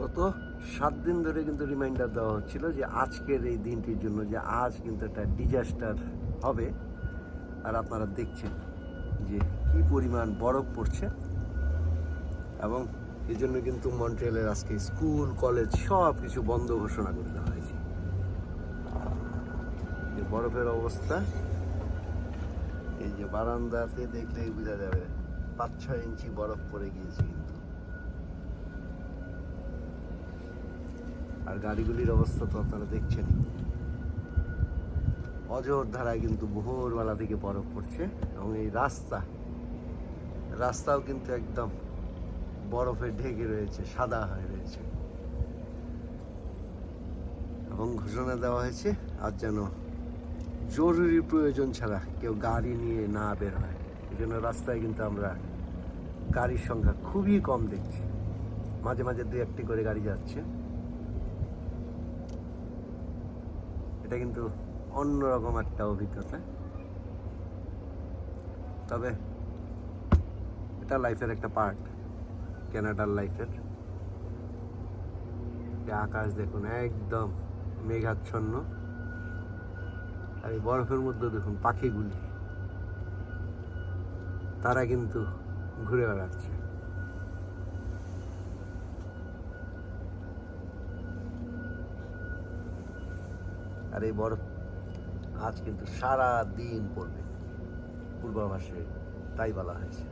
গত সাত দিন ধরে কিন্তু রিমাইন্ডার দেওয়া হচ্ছিল যে আজকের এই দিনটির জন্য যে আজ কিন্তু একটা ডিজাস্টার হবে। আর আপনারা দেখছেন যে কি পরিমাণ বরফ পড়ছে। এবং এই জন্য কিন্তু মন্ট্রিয়ালের আজকে স্কুল, কলেজ সব কিছু বন্ধ ঘোষণা করে দেওয়া হয়েছে। বরফের অবস্থা, এই যে বারান্দাতে দেখলেই বোঝা যাবে পাঁচ ছয় ইঞ্চি বরফ পড়ে গিয়েছে কিন্তু। আর গাড়িগুলির অবস্থা তো আপনারা দেখছেন অজর ধারায় কিন্তু ভোরবেলা থেকে বরফ পড়ছে এবং এই রাস্তা, রাস্তাও কিন্তু একদম বরফে ঢেকে রয়েছে, সাদা হয়ে রয়েছে। এবং ঘোষণা দেওয়া হয়েছে আর যেন জরুরি প্রয়োজন ছাড়া কেউ গাড়ি নিয়ে না বের হয়। এই জন্য রাস্তায় কিন্তু আমরা গাড়ির সংখ্যা খুবই কম দেখছি। মাঝে মাঝে দু একটি করে গাড়ি যাচ্ছে। এটা কিন্তু অন্যরকম একটা অভিজ্ঞতা। তবে এটা লাইফের একটা পার্ট ক্যানাডার লাইফের। আকাশ দেখুন একদম মেঘাচ্ছন্ন। আর এই বরফের মধ্যে দেখুন পাখিগুলি। তারা কিন্তু ঘুরে বেড়াচ্ছে। আর এই বরফ আজ কিন্তু সারা দিন পড়বে পূর্বাভাসে তাই বলা হয়েছে।